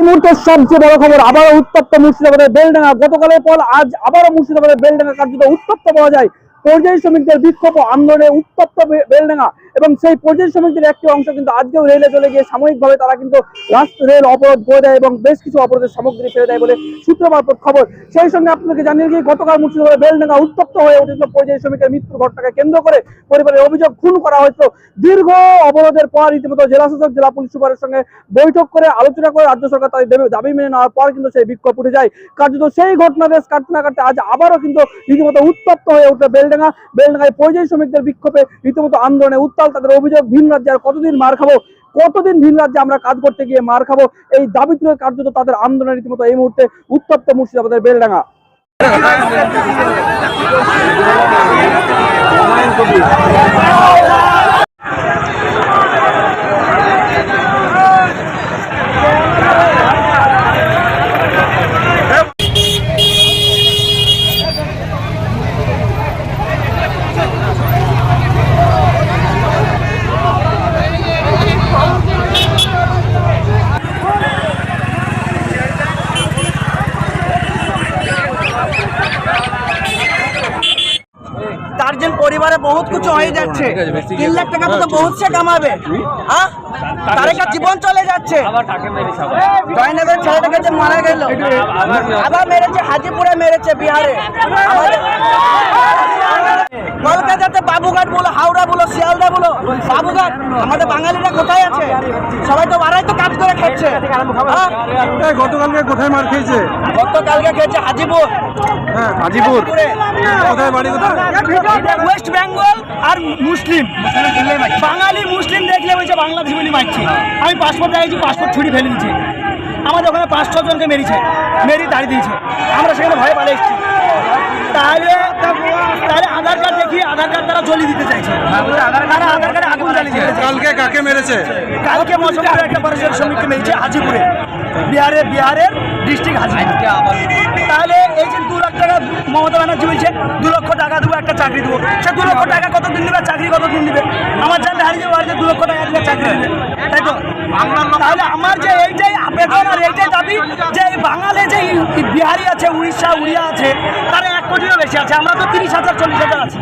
এই মুহূর্তে সবচেয়ে বড় খবর, আবারও উত্তপ্ত মুর্শিদাবাদের বেলডাঙ্গা। গতকালের পর আজ আবারও মুর্শিদাবাদের বেলডাঙ্গা কার্যত উত্তপ্ত পাওয়া যায়। পর্যায়ী শ্রমিকদের বিক্ষোভ আন্দোলনে উত্তপ্ত বেলডাঙ্গা এবং সেই পর্যায়ী শ্রমিকদের একটি অংশ কিন্তু আজকেও রেলে চলে গিয়ে সাময়িকভাবে তারা কিন্তু রেল অবরোধ করে দেয় এবং বেশ কিছু অবরোধের সামগ্রী ফেলে দেয় বলে সূত্র মারফত খবর। সেই সঙ্গে আপনাকে জানিয়ে গিয়ে গতকাল মুর্শিদাবাদের বেলডাঙ্গা উত্তপ্ত হয়ে উঠেছিল পর্যায়ী শ্রমিকের মৃত্যুর ঘটনাকে কেন্দ্র করে পরিবারের অভিযোগ খুন করা হয়েছিল। দীর্ঘ অবরোধের পর রীতিমতো জেলা শাসক জেলা পুলিশ সুপারের সঙ্গে বৈঠক করে আলোচনা করে রাজ্য সরকার তাদের দাবি- মেনে নেওয়ার পর কিন্তু সেই বিক্ষোভ উঠে যায়। কার্যত সেই ঘটনা বেশ কাটতে না কাটতে আজ আবারও কিন্তু রীতিমতো উত্তপ্ত হয়ে উঠল বেলডাঙ্গা, বেলডাঙ্গায় পরিযায়ী শ্রমিকদের বিক্ষোভে রীতিমতো আন্দোলনে উত্তাল। তাদের অভিযোগ, ভিন রাজ্যে আর কতদিন মার খাব? কতদিন ভিন রাজ্যে আমরা কাজ করতে গিয়ে মার খাব? এই দাবি তুলে কার্যত তাদের আন্দোলনে রীতিমতো এই মুহূর্তে উত্তপ্ত মুর্শিদাবাদের বেলডাঙ্গা। গার্জেন পরিবারে বহুত কিছু হয়ে যাচ্ছে। তিন লাখ টাকা তো বহুত সে কামাবে। হ্যাঁ তার একটা জীবন চলে যাচ্ছে। জয়নগর ছেলেটাকে যে মারা গেল। আবার মেরেছে। হাজিপুরে মেরেছে বিহারে। কলকাতাতে বাবুঘাট বলো হাওড়া বলো শিয়ালদা বলো বাবুঘাট আমাদের বাঙালিরা কোথায় আছে? সবাই তো বারাই তো কাজ করে খাচ্ছে। হ্যাঁ? গতকালকে কোথায় মার খেয়েছে? গতকালকে খেয়েছে হাজিপুর। হ্যাঁ হাজিপুর। কোথায় বাড়ি কোথায়? ওয়েস্ট বেঙ্গল আর মুসলিম। বাঙালি মুসলিম দেখলে বলছে বাংলাদেশ বলি মারছি। আমি পাসপোর্ট দেখাচ্ছি পাসপোর্ট ছুরি ফেলে দিচ্ছে। আমাদের ওখানে পাঁচ ছ জনকে মেরেছে মেরি দাঁড়িয়ে দিয়েছে। আমরা সেখানে ভয়ে পালিয়ে এসেছি। আধার কার্ড দেখিয়ে আধার কার্ড তারা জ্বলিয়ে দিতে চাইছে। তারা আধার কার্ডে আগুন জ্বালিয়ে দিতে কালকে কাকে মেরেছে? কালকে মশলাপুরে একটা পরিষদের শ্রমিককে মেরেছে হাজিপুরে। বিহারে বিহারের ডিস্ট্রিক্ট হাজিপুর। তাহলে এই যে দু লাখ টাকা মমতা ব্যানার্জি বলছে দু লক্ষ টাকা দেবো একটা চাকরি দেবো। সে দু লক্ষ টাকা কত দিন দেবে চাকরি কত দিন দিবে আমার জানলে হারিয়ে যাব হারিয়ে দু লক্ষ টাকা দিলে চাকরি দেবে। তাই তো? তাহলে আমার যে এইটাই আবেদন আর এইটাই দাবি যে এই বাঙালি যে বিহারি আছে উড়িষ্যা উড়িয়া আছে তারা এক কোটিরও বেশি আছে আমরা তো তিরিশ হাজার চল্লিশ হাজার আছি।